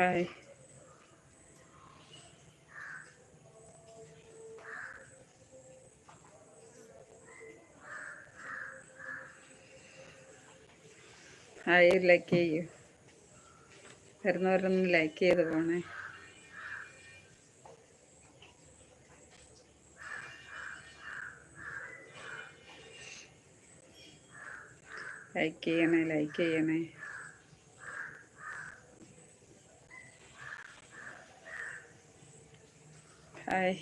Hi hi like ചെയ്യൂ വരുന്നവരൊന്ന് like ചെയ്ത് പോണേ. ലൈക്ക് ചെയ്യണേ ലൈക്ക് ചെയ്യണേ. ഹായ്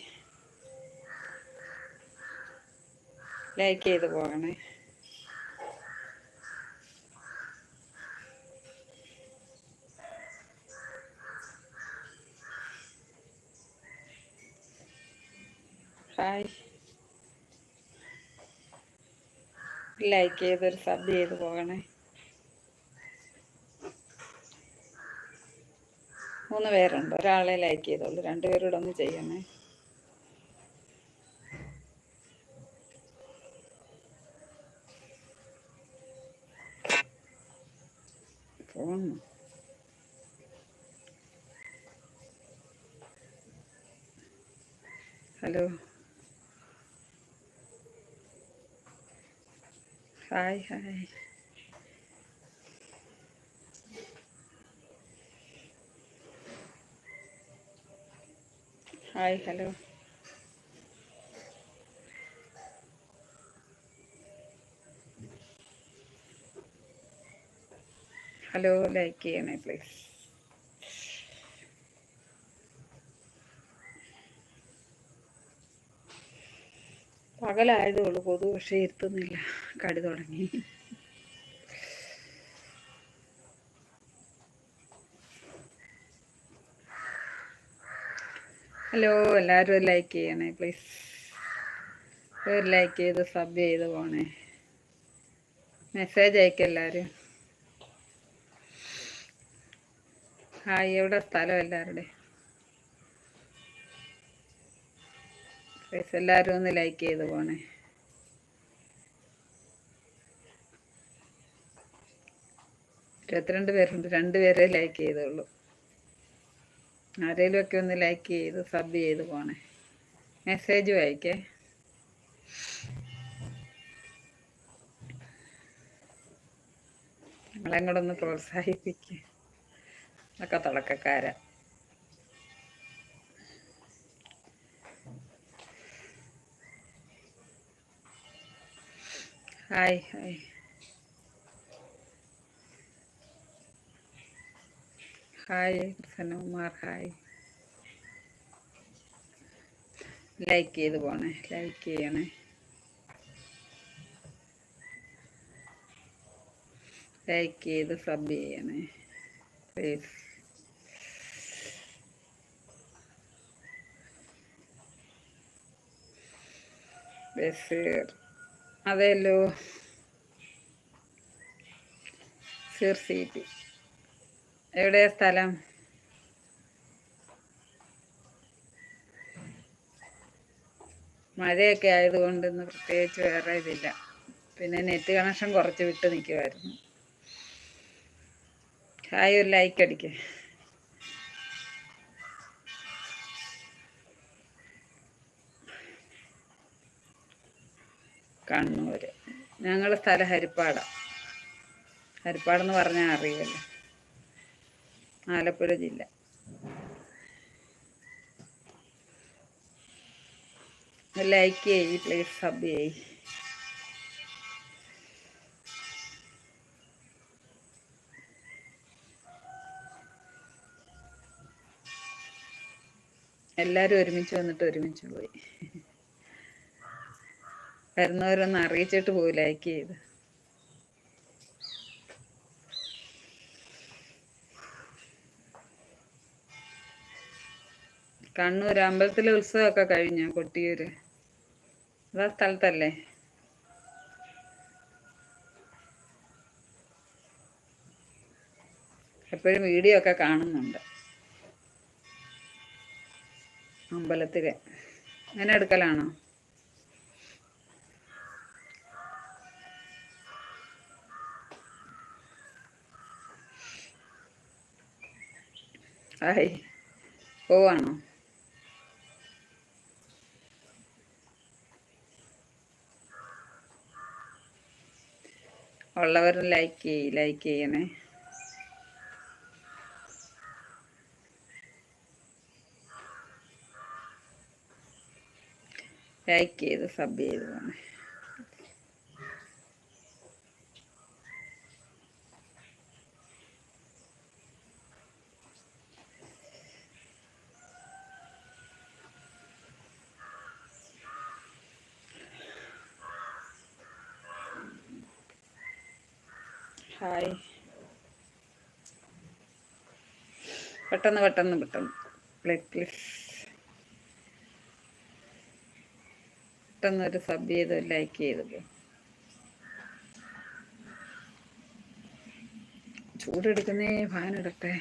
ലൈക്ക് ചെയ്ത് പോകണേ. ഹായ് ലൈക്ക് ചെയ്തൊരു സബ് ചെയ്ത് പോകണേ. മൂന്ന് പേരുണ്ട്. ഒരാളെ ലൈക്ക് ചെയ്തോളൂ രണ്ടുപേരോട് ഒന്ന് ചെയ്യണേ phone hello hi hi hi hello hello like ചെയ്യണേ പ്ലീസ് പകലായതുള്ളൂ കൊതു പക്ഷേ ഇരുത്തുന്നില്ല. കടി തുടങ്ങി. ഹലോ എല്ലാവരും ലൈക്ക് ചെയ്യണേ പ്ലീസ്. ഒരു ലൈക്ക് ചെയ്ത് സബ് ചെയ്ത് പോണേ. മെസ്സേജ് അയക്കും എല്ലാവരും. ഹായ് എവിടെ സ്ഥലം എല്ലാവരുടെ എല്ലാവരും ഒന്ന് ലൈക്ക് ചെയ്ത് പോണേ. ഇരുപത്തിരണ്ട് പേരുണ്ട് രണ്ട് പേരെ ലൈക്ക് ചെയ്തുള്ളൂ. ആരെങ്കിലും ഒക്കെ ഒന്ന് ലൈക്ക് ചെയ്ത് സബ് ചെയ്ത് പോണേ. മെസ്സേജ് വായിക്കേ. നമ്മളെ കൂടെ ഒന്ന് പ്രോത്സാഹിപ്പിക്കുക ഒക്കെ തുടക്കക്കാരാ hi hi hi Prasannakumar hi like ചെയ്ത് പോണേ ലൈക്ക് ചെയ്യണേ ലൈക്ക് ചെയ്ത് സബ് ചെയ്യണേ പ്ലീസ് ബഷീർ അതെല്ലോ സീറ്റ് എവിടെയാ സ്ഥലം? മഴയൊക്കെ ആയതുകൊണ്ട് ഇന്ന് പ്രത്യേകിച്ച് വേറെ ഇതില്ല. പിന്നെ നെറ്റ് കണക്ഷൻ കുറച്ച് വിട്ട് നിൽക്കുമായിരുന്നു ഹായ് ഒരു ലൈക്ക് അടിക്കേ. കണ്ണൂർ ഞങ്ങൾ സ്ഥലം ഹരിപ്പാട. ഹരിപ്പാടെന്ന് പറഞ്ഞാൽ അറിയുമല്ലോ ആലപ്പുഴ ജില്ല. ലൈക്ക് ചെയ്യ് പ്ലീസ് സബ് ചെയ്യ്. എല്ലാവരും ഒരുമിച്ച് വന്നിട്ട് ഒരുമിച്ച് പോയി. വരുന്നവരൊന്ന് അറിയിച്ചിട്ട് പോയി ലൈക്ക് ചെയ്ത്. കണ്ണൂർ അമ്പലത്തിലെ ഉത്സവമൊക്കെ കഴിഞ്ഞു കൊട്ടിയൂര്? അതാ സ്ഥലത്തല്ലേ? എപ്പോഴും വീഡിയോ ഒക്കെ കാണുന്നുണ്ട്. അമ്പലത്തിലെ. അങ്ങനെ എടുക്കലാണോ? ഹായ് പോവാണോ ഉള്ളവർ ലൈക്ക് ചെയ്യ് ലൈക്ക് ചെയ്യണേ ലൈക്ക് ചെയ്ത് സബ് ചെയ്ത് ഹായ് പെട്ടെന്ന് പെട്ടെന്ന് പെട്ടെന്ന്. പ്ലീസ് പ്ലീസ് പെട്ടെന്ന് ഒരു സബ് ചെയ്ത് ലൈക്ക് ചെയ്തത് ചൂടെടുക്കുന്നേ ഫാൻ ഇടട്ടെ.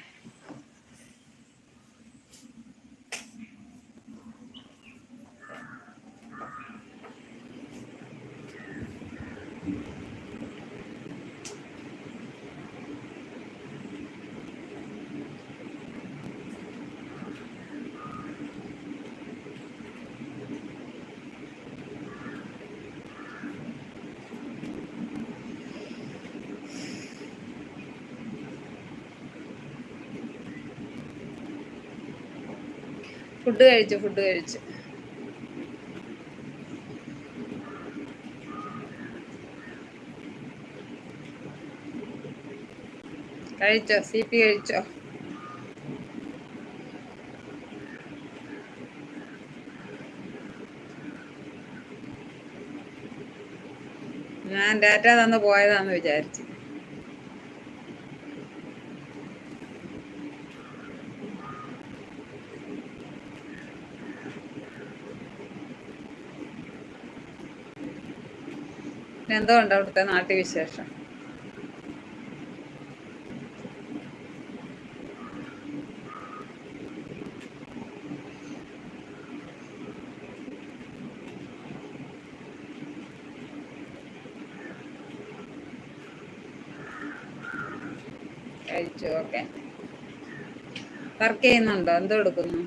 ഫുഡ് കഴിച്ചു ഫുഡ് കഴിച്ചു. കഴിച്ചോ? സി പി കഴിച്ചോ? ഞാൻ ഡാറ്റ തന്ന് പോയതാന്ന് വിചാരിച്ചു. എന്തോ ഉണ്ട് അവിടുത്തെ നാട്ടുവിശേഷം കഴിച്ചു ഓക്കെ വർക്ക് ചെയ്യുന്നുണ്ടോ? എന്തോ എടുക്കുന്നു?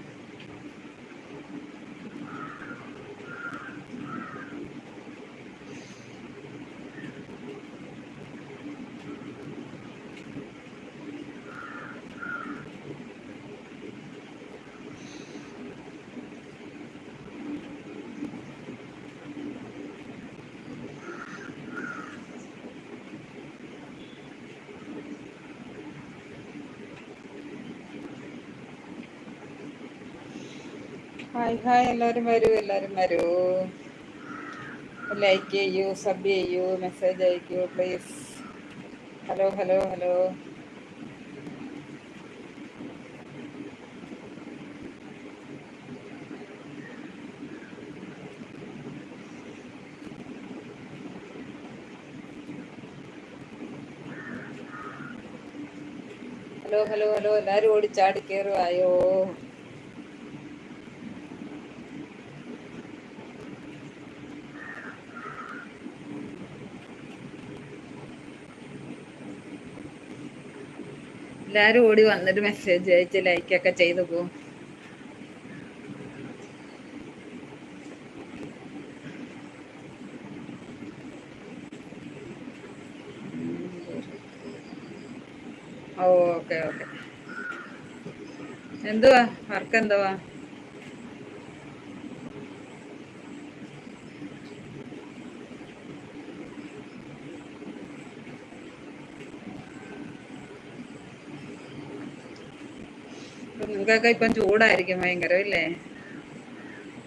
ഹായ് ഹായ് എല്ലാവരും വരൂ എല്ലാവരും വരൂ. ലൈക്ക് ചെയ്യൂ സബ് ചെയ്യൂ message അയക്കൂ please hello hello hello hello hello hello എല്ലാവരും ഓടിച്ചാടി കയറുവായോ എല്ലാരും ഓടി വന്നിട്ട് മെസ്സേജ് അയച്ച് ലൈക്കൊക്കെ ചെയ്തു പോകും ഓക്കെ ഓക്കെ എന്തുവാ? വർക്ക് എന്തുവാ? നിങ്ങൾക്കൊക്കെ ഇപ്പം ചൂടായിരിക്കും ഭയങ്കര ഇല്ലേ?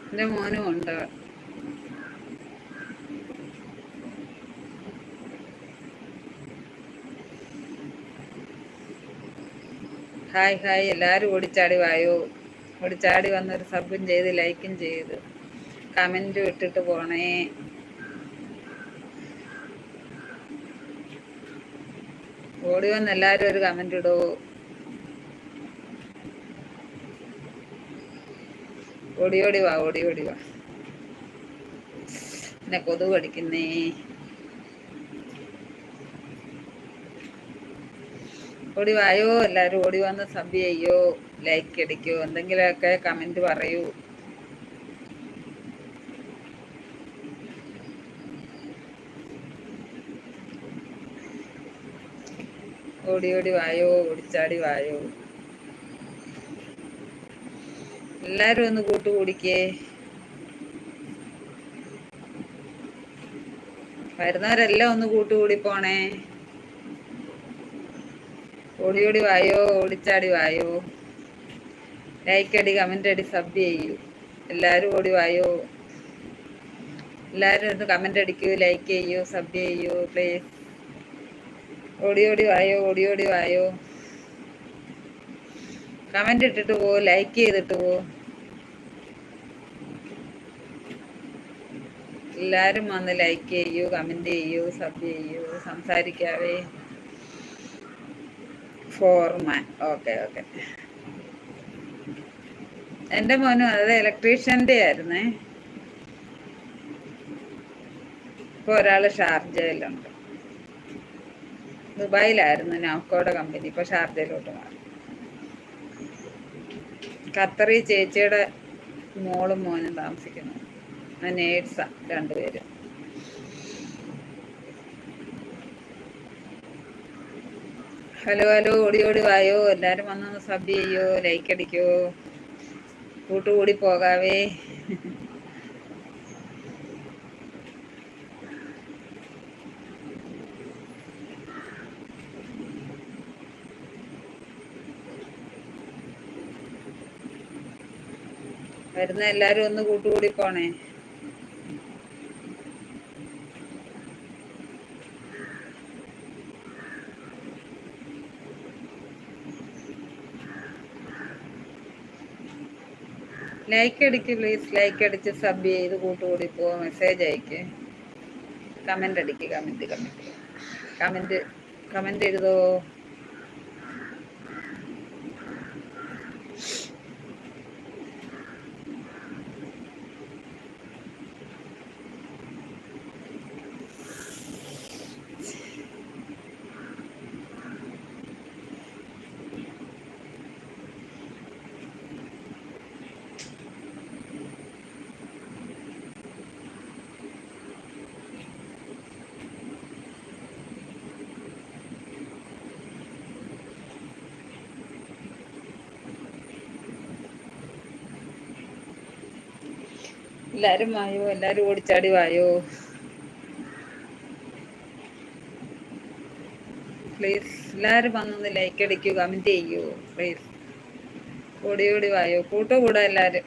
എന്റെ മോനും ഉണ്ട്. Hi hi. എല്ലാവരും ഓടിച്ചാടി വായോ? ഓടിച്ചാടി വന്നൊരു സബും ചെയ്ത് ലൈക്കും ചെയ്ത്. കമന്റും ഇട്ടിട്ട് പോണേ. ഓടി വന്ന് എല്ലാവരും ഒരു കമന്റ് ഇടൂ. ഓടി ഓടി വാ ഓടി ഓടി വാ. എന്നെ കൊതു കടിക്കുന്നേ. ഓടി വായോ എല്ലാവരും ഓടി വന്ന് സബ് ചെയ്യോ ലൈക്ക് അടിക്കോ എന്തെങ്കിലുമൊക്കെ കമന്റ് പറയൂ. ഓടി ഓടി വായോ ഓടിച്ചാടി വായോ. എല്ലാരും ഒന്ന് കൂട്ടുകൂടിക്കേ. വരുന്നവരെല്ലാം ഒന്ന് കൂട്ടുകൂടി പോണേ. ഓടിയോടി ഓടി വായോ ഓടിച്ചാടി വായോ. ലൈക്ക് അടി കമന്റ് അടി സബ് ചെയ്യൂ. എല്ലാരും ഓടി വായോ. എല്ലാരും ഒന്ന് കമന്റ് അടിക്കൂ ലൈക്ക് ചെയ്യൂ സബ് ചെയ്യൂ പ്ലീസ് ഓടിയോടി ഓടി വായോ ഓടിയോടി ഓടി വായോ. കമന്റ് ഇട്ടിട്ട് പോ ലൈക്ക് ചെയ്തിട്ട് പോ. എല്ലാരും വന്ന് ലൈക്ക് ചെയ്യൂ കമന്റ് ചെയ്യൂ സബ് ചെയ്യൂ സംസാരിക്കാവേ. ഫോർമാൻ ഓക്കെ ഓക്കെ എന്റെ മോനും അത് ഇലക്ട്രീഷ്യന്റെ ആയിരുന്നേ. ഇപ്പോൾ ഒരാൾ ഷാർജയിലുണ്ട്. ദുബായിലായിരുന്നു നാക്കോടെ കമ്പനി ഇപ്പോൾ ഷാർജയിലോട്ട് മാറി. ഖത്തറി ചേച്ചിയുടെ മോളും മോനും താമസിക്കുന്നു. നേഴ്സാ രണ്ടുപേരും. ഹലോ ഹലോ ഓടി ഓടി വായോ. എല്ലാരും വന്നൊന്ന് സബ് ചെയ്യോ? ലൈക്ക് അടിക്കോ? കൂട്ടുകൂടി പോകാവേ. വരുന്ന എല്ലാരും ഒന്ന് കൂട്ടുകൂടി പോണേ. ലൈക്ക് അടിക്ക് പ്ലീസ് ലൈക്ക് അടിച്ച് സബ് ചെയ്ത് കൂട്ടുകൂടി പോ മെസ്സേജ് അയക്ക്. കമന്റ് അടിക്ക് കമന്റ് കമന്റ് കമന്റ് കമന്റ് എഴുതോ എല്ലാരും വായോ? എല്ലാരും ഓടിച്ചാടി വായോ? പ്ലീസ് എല്ലാരും വന്നൊന്ന് ലൈക്ക് അടിക്കൂ കമന്റ് ചെയ്യൂ പ്ലീസ് ഓടി ഓടി വായോ. കൂട്ടോ കൂടാ എല്ലാരും.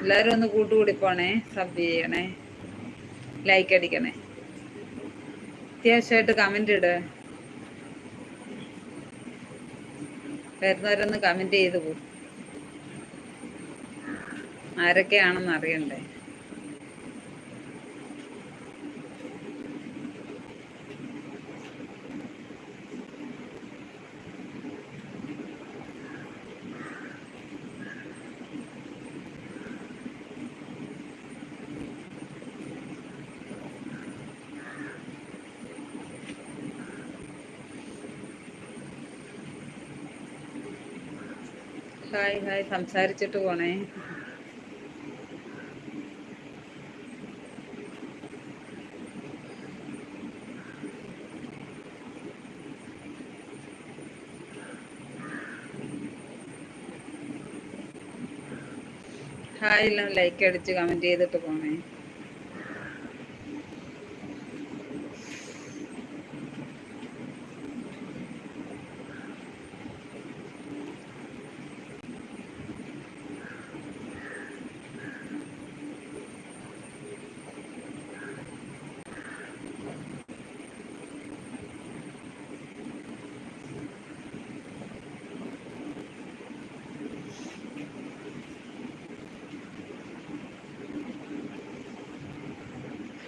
എല്ലാരും ഒന്ന് കൂട്ടുകൂടി പോണേ സബ് ചെയ്യണേ ലൈക്ക് അടിക്കണേ. അത്യാവശ്യമായിട്ട് കമന്റ് ഇട്. വരുന്നവരൊന്ന് കമന്റ് ചെയ്ത് പോകും ആരൊക്കെയാണെന്ന് അറിയണ്ടേ? ഹായ് ഹായ് സംസാരിച്ചിട്ട് പോണേ. ഹായ് എല്ലാം ലൈക്ക് അടിച്ച് കമന്റ് ചെയ്തിട്ട് പോണേ.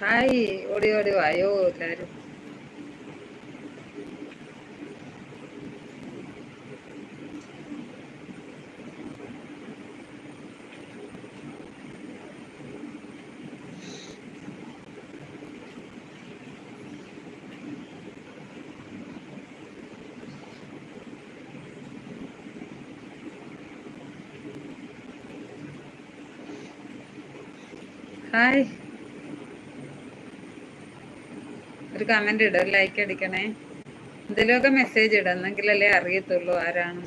嗨，我哩我哩哎呦，大爷！嗨。ഒരു കമന്റ് ഇട ലൈക്ക് അടിക്കണേ. എന്തെങ്കിലുമൊക്കെ മെസ്സേജ് ഇട എന്നെങ്കിലല്ലേ അറിയത്തുള്ളൂ ആരാണ്.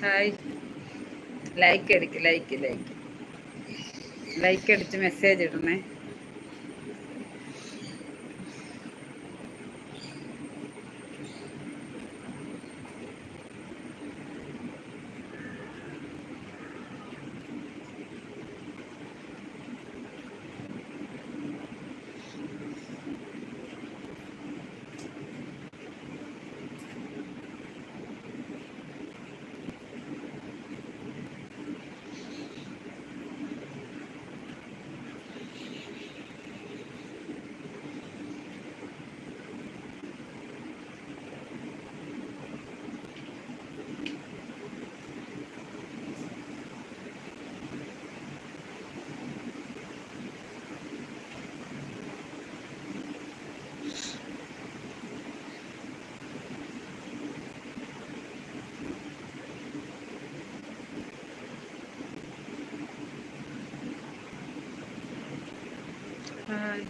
ഹായ് ലൈക്ക് അടിക്ക് ലൈക്ക് ലൈക്ക് ലൈക്ക് അടിച്ച് മെസ്സേജ് ഇടണേ ഹായ്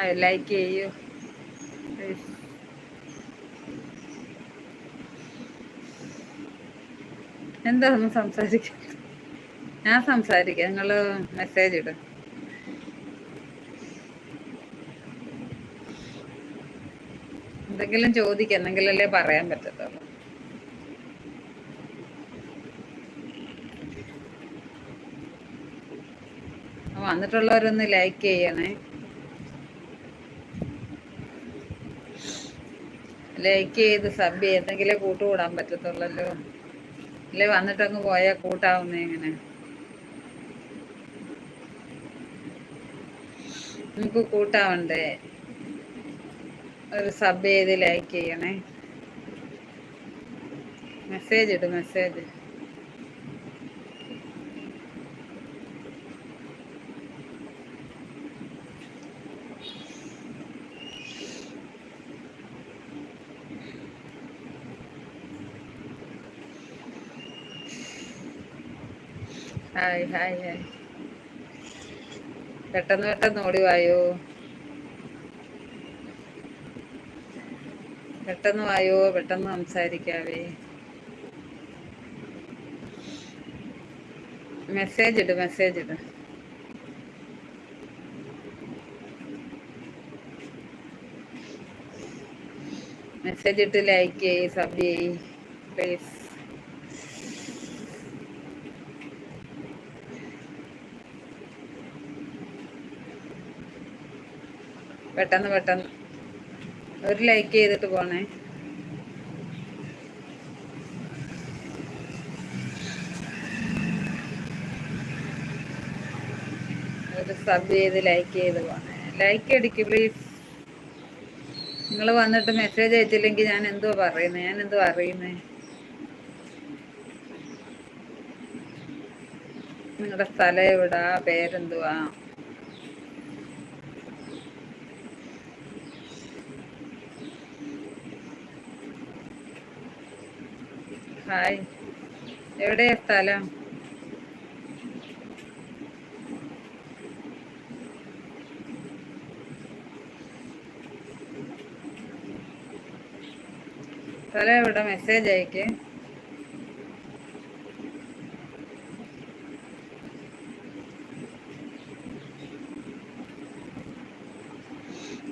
ആ ലൈക്ക് ചെയ്യൂ. എന്താ ഒന്നും സംസാരിക്ക ഞാൻ സംസാരിക്കാം നിങ്ങൾ മെസ്സേജ് ഇടും. എന്തെങ്കിലും ചോദിക്കുക എന്തെങ്കിലല്ലേ പറയാൻ പറ്റത്തുള്ളൂ. വന്നിട്ടുള്ളവരൊന്ന് ലൈക്ക് ചെയ്യണേ. ലൈക്ക് ചെയ്ത് സബ് ചെയ്തെങ്കിലേ എന്തെങ്കിലും കൂട്ടുകൂടാൻ പറ്റത്തുള്ളല്ലോ. അല്ലെ വന്നിട്ടങ്ങ് പോയാൽ കൂട്ടാവുന്നേ എങ്ങനെ നമുക്ക് കൂട്ടാവണ്ടേ? ഒരു സബ് ചെയ്ത് ലൈക്ക് ചെയ്യണേ. മെസ്സേജ് ഇട് മെസ്സേജ് ഹായ് ഹായ് ഹായ്. പെട്ടെന്ന് പെട്ടെന്ന് ഓടി വായോ. പെട്ടെന്ന് വായോ പെട്ടെന്ന് സംസാരിക്കാവേ. മെസ്സേജ് ഇട് മെസ്സേജ് ഇട്. മെസ്സേജ് ഇട്ട് ലൈക്ക് ചെയ്യ് സബ് ചെയ്യ് പ്ലീസ് പെട്ടെന്ന് പെട്ടെന്ന്. ഒരു ലൈക്ക് ചെയ്തിട്ട് പോണേ. ഒരു സബ് ചെയ്ത് ലൈക്ക് ചെയ്ത് പോണേ. ലൈക്ക് അടിക്ക് പ്ലീസ് നിങ്ങൾ വന്നിട്ട് മെസ്സേജ് അയച്ചില്ലെങ്കിൽ ഞാൻ എന്തോ പറയുന്നത് ഞാൻ എന്തോ അറിയുന്നേ? നിങ്ങളുടെ സ്ഥലം എവിടാ? പേരെന്തുവാ? ഹായ്. എവിടെയാ സ്ഥലം? സ്ഥലം എവിടെ? മെസ്സേജ് അയക്ക്.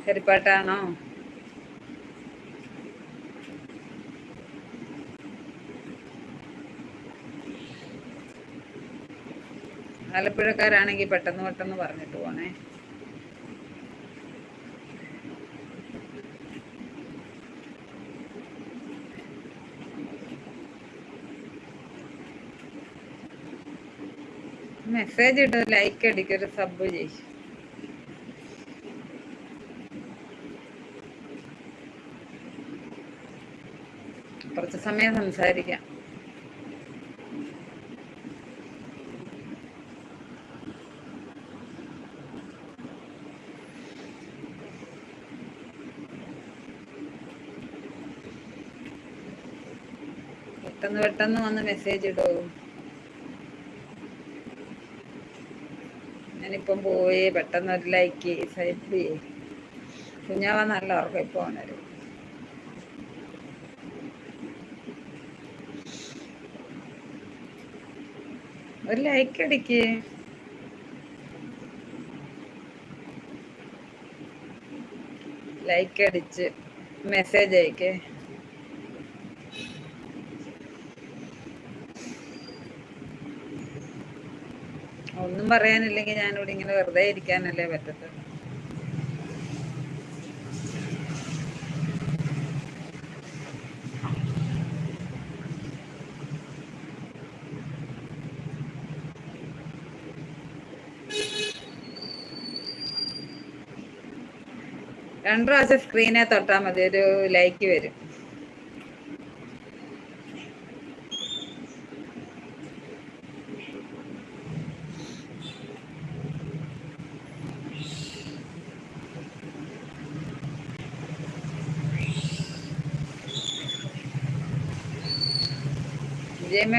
ഹരിപ്പാട്ടാണോ? ആലപ്പുഴക്കാരാണെങ്കിൽ പെട്ടെന്ന് പെട്ടെന്ന് പറഞ്ഞിട്ട് പോണേ. മെസ്സേജ് ഇട്ട് ലൈക്ക് അടിക്കൊരു സബ് ചെയ്യും. കുറച്ച് സമയം സംസാരിക്കാം. പെട്ടെന്ന് പെട്ടെന്ന് വന്ന് മെസ്സേജ് ഇടൂ. ഞാനിപ്പം പോയി പെട്ടെന്ന് ഒരു ലൈക്ക് സൈഡ് കുഞ്ഞാവ നല്ല ഉറക്കം ഇപ്പൊ ഉണരും ഒരു ലൈക്ക് അടിക്ക്. ലൈക്ക് അടിച്ച് മെസ്സേജ് അയക്കേ. ഒന്നും പറയാനില്ലെങ്കിൽ ഞാൻ ഇവിടെ ഇങ്ങനെ വെറുതെ ഇരിക്കാനല്ലേ പറ്റത്തുള്ളൂ. രണ്ടു പ്രാവശ്യം സ്ക്രീനെ തൊട്ടാൽ മതി ഒരു ലൈക്ക് വരും.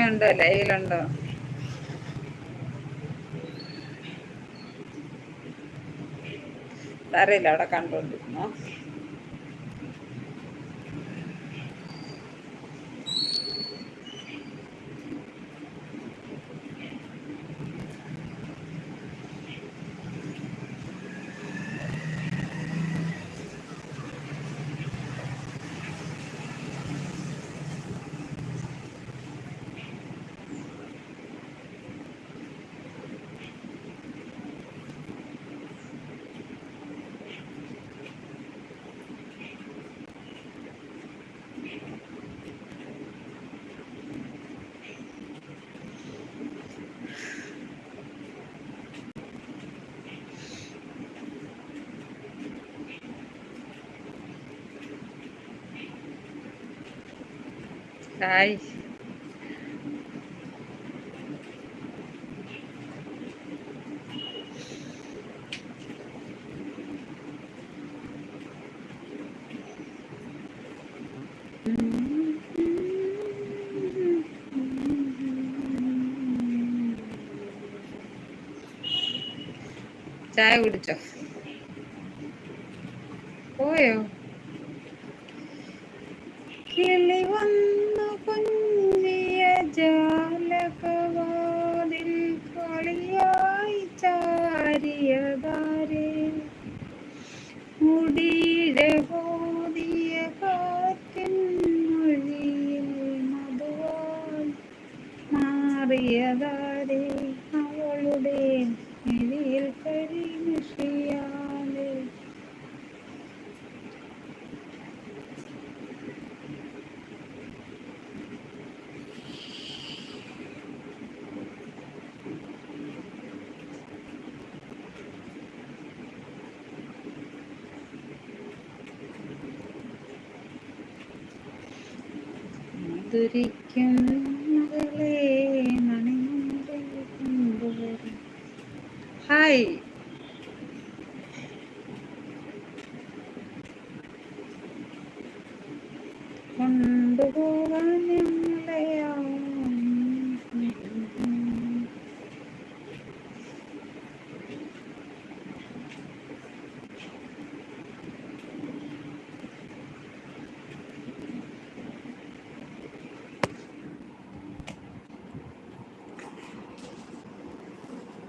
വിജയമയുണ്ടോ ലൈവിലുണ്ടോ. അറിയില്ല അവിടെ കണ്ടോണ്ടിരുന്നോ ഹായ് ചായ കുടിച്ചോ പോയോ കിളി മധുരിക്കും